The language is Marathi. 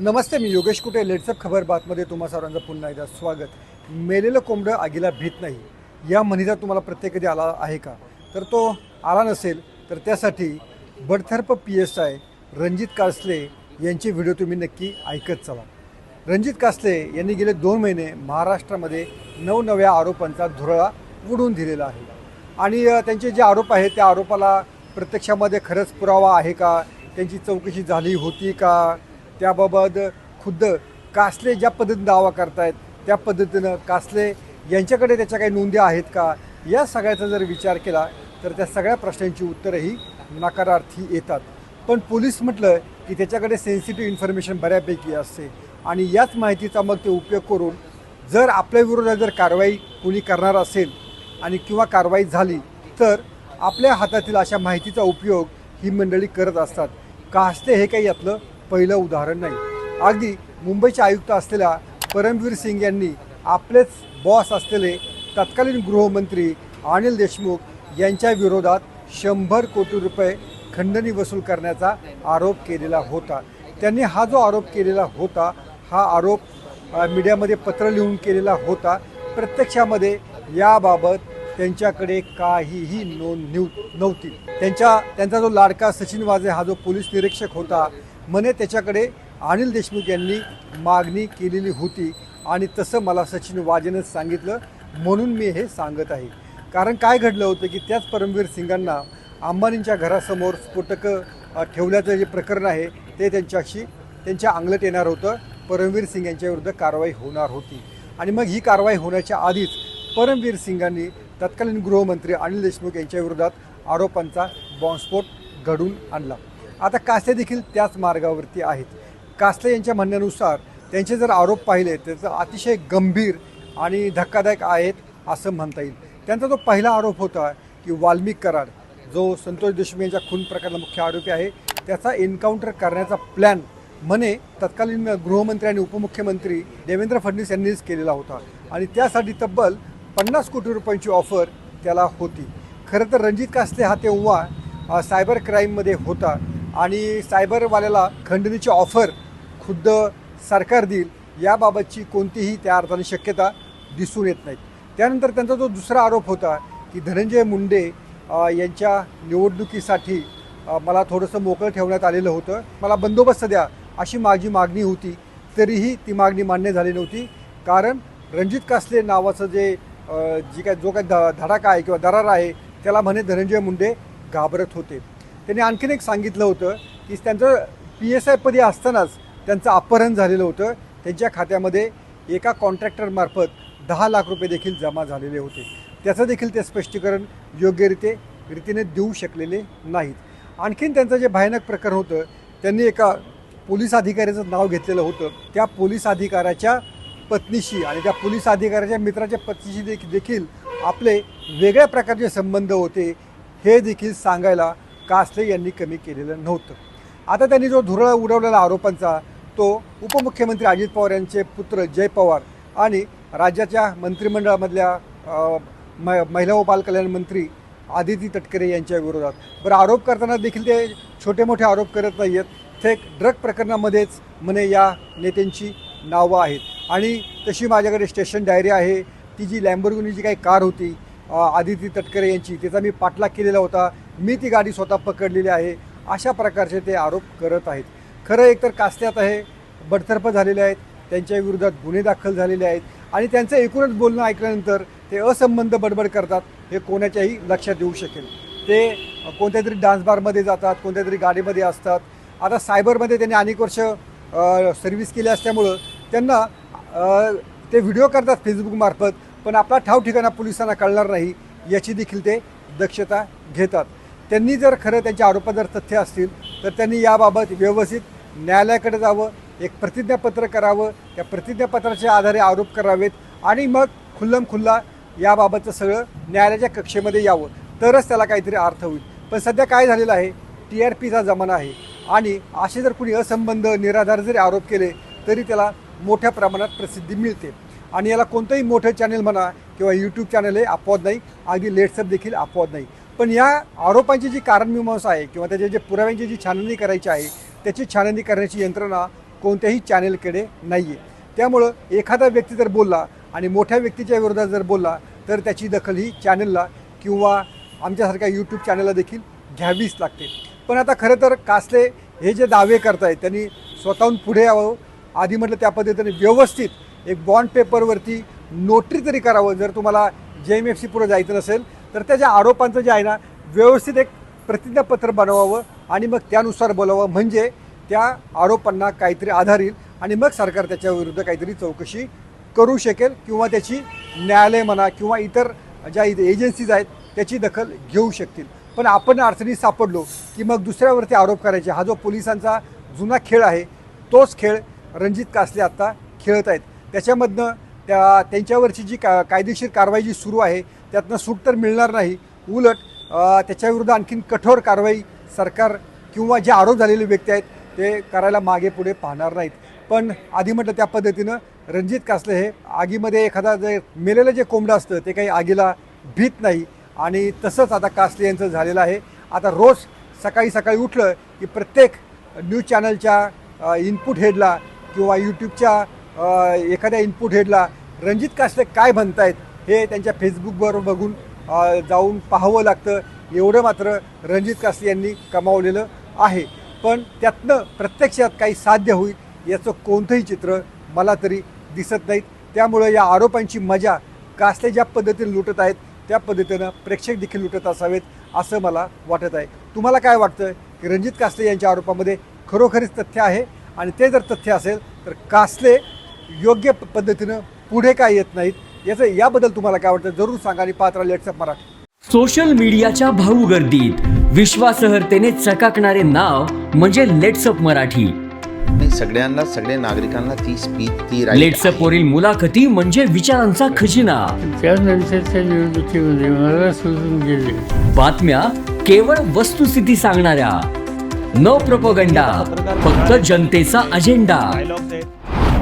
नमस्ते मी योगेश कुटे. लेट्सअप खबर बातमध्ये तुम्हा सर्वांचं पुन्हा एकदा स्वागत. मेलेलं कोंबडं आगीला भीत नाही. या म्हणीचा तुम्हाला प्रत्येक कधी आला आहे का? तर तो आला नसेल तर त्यासाठी बडथर्प P S I Ranjit Kasle यांचे व्हिडिओ तुम्ही नक्की ऐकत चला. रणजित कासले यांनी गेले दोन महिने महाराष्ट्रामध्ये नवनव्या आरोपांचा धुरळा उडवून दिलेला आहे. आणि त्यांचे जे आरोप आहेत त्या आरोपाला प्रत्यक्षामध्ये खरंच पुरावा आहे का? त्यांची चौकशी झाली होती का? त्याबाबत खुद्द कासले ज्या पद्धतीने दावा करतायत त्या पद्धतीनं कासले यांच्याकडे त्याच्या काही नोंदी आहेत का? या सगळ्याचा जर विचार केला तर त्या सगळ्या प्रश्नांची उत्तरंही नकारार्थी येतात. पण पोलीस म्हटलं की त्याच्याकडे सेन्सिटिव्ह इन्फॉर्मेशन बऱ्यापैकी असते आणि याच माहितीचा मग ते उपयोग करून जर आपल्याविरोधात जर कारवाई कोणी करणार असेल आणि किंवा कारवाई झाली तर आपल्या हातातील अशा माहितीचा उपयोग ही मंडळी करत असतात. कासते हे काही यातलं पहिलं उदाहरण नाही. अगदी मुंबईचे आयुक्त असलेल्या परमवीर सिंग यांनी आपलेच बॉस असलेले तत्कालीन गृहमंत्री अनिल देशमुख यांच्या विरोधात शंभर कोटी रुपये खंडणी वसूल करण्याचा आरोप केलेला होता. त्यांनी हा जो आरोप केलेला होता हा आरोप मीडियामध्ये पत्र लिहून केलेला होता प्रत्यक्षामध्ये याबाबत त्यांच्याकडे काहीही नोंद नव्हती. त्यांच्या त्यांचा जो लाडका सचिन वाजे हा जो पोलीस निरीक्षक होता म्हणे त्याच्याकडे अनिल देशमुख यांनी मागणी केलेली होती आणि तसं मला सचिन वाजेनंच सांगितलं म्हणून मी हे सांगत आहे. कारण काय घडलं होतं की त्याच परमवीर सिंगांना अंबानींच्या घरासमोर स्फोटकं ठेवल्याचं जे प्रकरण आहे ते त्यांच्याशी त्यांच्या अंगलट येणार होतं. परमवीर सिंग यांच्याविरुद्ध कारवाई होणार होती. आणि मग ही कारवाई होण्याच्या आधीच परमवीर सिंगांनी तत्कालीन गृहमंत्री अनिल देशमुख यांच्याविरोधात आरोपांचा बॉम्बस्फोट घडून आणला. आता कासले देखील त्याच मार्गावरती आहेत. कासले यांच्या म्हणण्यानुसार त्यांचे जर आरोप पाहिले तर अतिशय गंभीर आणि धक्कादायक आहेत असं म्हणता येईल. त्यांचा जो पहिला आरोप होता की वाल्मिक कराड जो संतोष देशमुख यांच्या खून प्रकरणाला मुख्य आरोपी आहे त्याचा एन्काउंटर करण्याचा प्लॅन म्हणे तत्कालीन गृहमंत्री आणि उपमुख्यमंत्री देवेंद्र फडणवीस यांनीच केलेला होता. आणि त्यासाठी तब्बल पन्नास कोटी रुपयांची ऑफर त्याला होती. खरं तर रणजित कासले हा तेव्हा सायबर क्राईममध्ये होता. आणि सायबरवाल्याला खंडणीची ऑफर खुद्द सरकार देईल याबाबतची कोणतीही त्या अर्थाने शक्यता दिसून येत नाही त्यानंतर त्यांचा जो दुसरा आरोप होता की धनंजय मुंडे यांच्या निवडणुकीसाठी मला थोडंसं मोकळं ठेवण्यात आलेलं होतं. मला बंदोबस्त द्या अशी माझी मागणी होती. तरीही ती मागणी मान्य झाली नव्हती. कारण रणजित कासले नावाचं जे जी काय जो काय ध धडाका आहे किंवा दरार आहे त्याला म्हणे धनंजय मुंडे घाबरत होते. त्यांनी आणखीन एक सांगितलं होतं की त्यांचं पी एस आयपदी असतानाच त्यांचं अपहरण झालेलं होतं. त्यांच्या खात्यामध्ये एका कॉन्ट्रॅक्टरमार्फत दहा लाख रुपये देखील जमा झालेले होते. त्याचं देखील ते स्पष्टीकरण योग्यरीते रीतीने देऊ शकलेले नाहीत. आणखीन त्यांचं जे भयानक प्रकरण होतं त्यांनी एका पोलीस अधिकाऱ्याचं नाव घेतलेलं होतं. त्या पोलीस अधिकाऱ्याच्या पत्नीशी आणि त्या पोलीस अधिकाऱ्याच्या मित्राच्या पत्नीशी देखील देखील आपले वेगळ्या प्रकारचे संबंध होते हे देखील सांगायला कासले यांनी कमी केलेलं नव्हतं. आता त्यांनी जो धुरळ उडवलेला आरोपांचा तो उपमुख्यमंत्री अजित पवार यांचे पुत्र जय पवार आणि राज्याच्या मंत्रिमंडळामधल्या म महिला व बालकल्याण मंत्री आदिती तटकरे यांच्या विरोधात. बरं आरोप करताना देखील ते छोटे मोठे आरोप करत नाही आहेत थेट ड्रग प्रकरणामध्येच म्हणे या नेत्यांची नावं आहेत. आणि तशी माझ्याकडे स्टेशन डायरी आहे. ती जी लॅम्बोर्गिनी जी काही कार होती आदिती तटकरे यांची त्याचा मी पाठलाग केलेला होता. मी ती गाडी स्वतः पकडलेली आहे. अशा प्रकारचे ते आरोप करत आहेत. खरं एकतर कास्त्यात आहे बडतर्फ झालेले आहेत त्यांच्या विरोधात गुन्हे दाखल झालेले आहेत आणि त्यांचं एकूणच बोलणं ऐकल्यानंतर ते असंबंध बडबड करतात हे कोणाच्याही लक्षात येऊ शकेल. ते कोणत्या तरी डान्स बारमध्ये जातात कोणत्या तरी गाडीमध्ये असतात. आता सायबरमध्ये त्यांनी अनेक वर्ष सर्व्हिस केली असल्यामुळं त्यांना ते व्हिडिओ करतात फेसबुकमार्फत पण आपला ठाव ठिकाणा पोलिसांना कळणार नाही याची देखील ते दक्षता घेतात. त्यांनी जर खरं त्यांच्या आरोपात जर तथ्य असतील तर त्यांनी याबाबत व्यवस्थित न्यायालयाकडे जावं एक प्रतिज्ञापत्र करावं त्या प्रतिज्ञापत्राच्या आधारे आरोप करावेत आणि मग खुल्लम खुल्ला याबाबतचं सगळं न्यायालयाच्या कक्षेमध्ये यावं. तरच त्याला काहीतरी अर्थ होईल. पण सध्या काय झालेलं आहे? टी आर पीचा जमाना आहे आणि असे जर कुणी असंबंध निराधार जरी आरोप केले तरी त्याला मोठ्या प्रमाणात प्रसिद्धी मिळते. आणि याला कोणतंही मोठं चॅनल म्हणा किंवा यूट्यूब चॅनल हे अपवाद नाही. अगदी लेट्सअप देखील अपवाद नाही. पण या आरोपांची जी कारणमीमांसा आहे किंवा त्याच्या जे पुराव्यांची जी छाननी करायची आहे त्याची छाननी करण्याची यंत्रणा कोणत्याही चॅनेलकडे नाही आहे त्यामुळं एखादा व्यक्ती जर बोलला आणि मोठ्या व्यक्तीच्या विरोधात जर बोलला तर त्याची दखल ही चॅनलला किंवा आमच्यासारख्या यूट्यूब चॅनलला देखील घ्यावीच लागते. पण आता खरं तर कासले हे जे दावे करतायत त्यांनी स्वतःहून पुढे यावं. आधी म्हटलं त्या पद्धतीने व्यवस्थित एक बॉन्ड पेपरवरती नोटरी तरी करावं. जर तुम्हाला जे एम एफ सी पुढे जायचं नसेल तर त्याच्या आरोपांचं जे आहे ना व्यवस्थित एक प्रतिज्ञापत्र बनवावं आणि मग त्यानुसार बोलावं. म्हणजे त्या आरोपांना काहीतरी आधार येईल आणि मग सरकार त्याच्याविरुद्ध काहीतरी चौकशी करू शकेल किंवा त्याची न्यायालय म्हणा किंवा इतर ज्या एजन्सीज आहेत त्याची दखल घेऊ शकतील. पण आपण अडचणीत सापडलो की मग दुसऱ्यावरती आरोप करायचे. हा जो पोलिसांचा जुना खेळ आहे तोच खेळ रणजित कासले आत्ता खेळत आहेत. त्याच्यामधनं त्या त्यांच्यावरची जी का कायदेशीर कारवाई जी सुरू आहे त्यातनं सूट तर मिळणार नाही. उलट त्याच्याविरुद्ध आणखीन कठोर कारवाई सरकार किंवा जे आरोप झालेले व्यक्ती आहेत ते करायला मागे पुढे पाहणार नाहीत. पण आधी म्हटलं त्या पद्धतीनं रणजित कासले हे आगीमध्ये एखादा जे मेलेलं जे कोंबडं असतं ते काही आगीला भीत नाही. आणि तसंच आता कासले यांचं झालेलं आहे. आता रोज सकाळी सकाळी उठलं की प्रत्येक न्यूज चॅनलच्या इनपुट हेडला किंवा यूट्यूबच्या एखाद्या इनपुट हेडला रणजित कासले काय म्हणतायत? हे त्यांच्या फेसबुकवर बघून जाऊन पाहावं लागतं. एवढं मात्र रणजित कासले यांनी कमावलेलं आहे. पण त्यातनं प्रत्यक्षात काही साध्य होईल याचं कोणतंही चित्र मला तरी दिसत नाहीत. त्यामुळं या आरोपांची मजा कासले ज्या पद्धतीने लुटत आहेत त्या पद्धतीनं प्रेक्षक देखील लुटत असावेत असं मला वाटत आहे. तुम्हाला काय वाटतं की रणजित कासले यांच्या आरोपामध्ये खरोखरीच तथ्य आहे? आणि ते जर तथ्य असेल तर कासले योग्य प- पद्धतीनं पुढे काय येत नाहीत? याचं याबद्दल तुम्हाला काय वाटतं? जरूर सांगा आणि पात्रा लेट्सअप मराठी. सोशल मीडियाच्या भाऊ गर्दीत विश्वासार्हतेने चकाकणारे नाव म्हणजे लेट्सअप मराठी. नाही सगळ्यांना सगळ्या नागरिकांना ती स्पीच ती right लेट्सअप आहे. वरील मुलाखती म्हणजे विचारांचा खजिना. त्यानंतरच्या निवडणुकीमध्ये मला सोडून गेले. बातम्या केवळ वस्तुस्थिती सांगणाऱ्या. न प्रपोगंडा फक्त जनतेचा अजेंडा